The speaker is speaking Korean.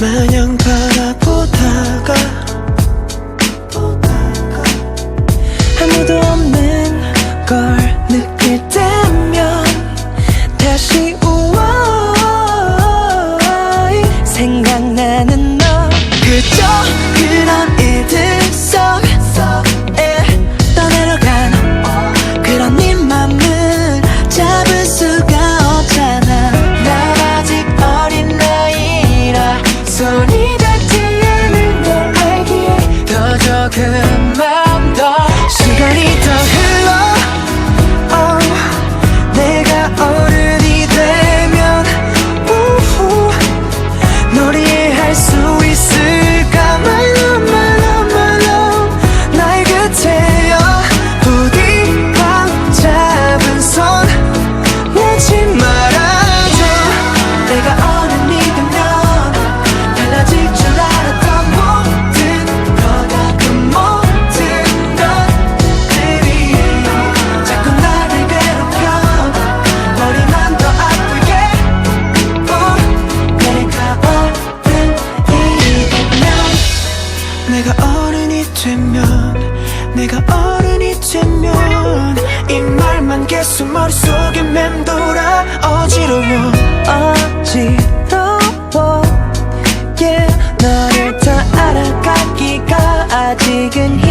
마냥 되면 내가 어른이 되면 이 말만 계속 머릿속에 맴돌아 어지러워 어지러워 y yeah. 너를 다 알아가기가 아직은